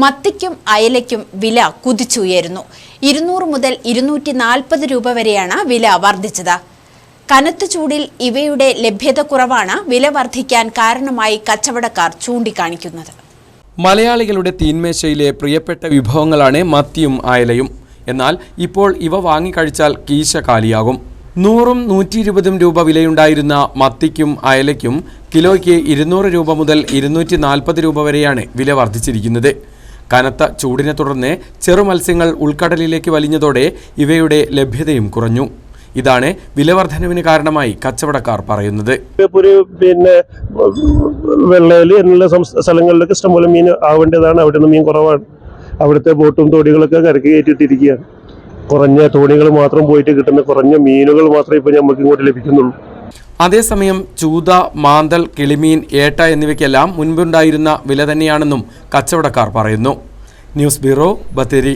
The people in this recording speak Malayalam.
മത്തിക്കും അയലയ്ക്കും വില കുതിച്ചുയരുന്നു. ഇരുന്നൂറ് മുതൽ ഇരുന്നൂറ്റി നാൽപ്പത് രൂപ വരെയാണ് വില വർദ്ധിച്ചത്. കനത്ത ചൂടിൽ ഇവയുടെ ലഭ്യത കുറവാണ് വില വർദ്ധിക്കാൻ കാരണമായി കച്ചവടക്കാർ ചൂണ്ടിക്കാണിക്കുന്നത്. മലയാളികളുടെ തീന്മേശയിലെ പ്രിയപ്പെട്ട വിഭവങ്ങളാണ് മത്തിയും അയലയും. എന്നാൽ ഇപ്പോൾ ഇവ വാങ്ങിക്കഴിച്ചാൽ കീശ കാലിയാകും. നൂറും നൂറ്റി ഇരുപതും രൂപ വിലയുണ്ടായിരുന്ന മത്തിക്കും അയലയ്ക്കും കിലോയ്ക്ക് ഇരുന്നൂറ് രൂപ മുതൽ ഇരുന്നൂറ്റി നാൽപ്പത് രൂപ വരെയാണ് വില വർദ്ധിച്ചിരിക്കുന്നത്. കനത്ത ചൂടിനെ തുടർന്ന് ചെറുമത്സ്യങ്ങൾ ഉൾക്കടലിലേക്ക് വലിഞ്ഞതോടെ ഇവയുടെ ലഭ്യതയും കുറഞ്ഞു. ഇതാണ് വിലവർദ്ധനവിന് കാരണമായി കച്ചവടക്കാർ പറയുന്നത്. പിന്നെ വെള്ളയിൽ എന്നുള്ള സ്ഥലങ്ങളിലൊക്കെ ഇഷ്ടംപോലെ മീൻ ആവേണ്ടതാണ്. അവിടെ നിന്ന് മീൻ കുറവാണ്. അവിടുത്തെ ബോട്ടും തോണികളൊക്കെ കരക്ക് കയറ്റിയിട്ടിരിക്കുകയാണ്. കുറഞ്ഞ തോണികൾ മാത്രം പോയിട്ട് കിട്ടുന്ന കുറഞ്ഞ മീനുകൾ മാത്രമേ ഇപ്പൊ നമുക്ക് ഇങ്ങോട്ട് ലഭിക്കുന്നുള്ളൂ. അതേസമയം ചൂത മാന്തൽ കിളിമീൻ ഏട്ട എന്നിവയ്ക്കെല്ലാം മുൻപുണ്ടായിരുന്ന വില തന്നെയാണെന്നും കച്ചവടക്കാർ പറയുന്നു. News bureau Bathery.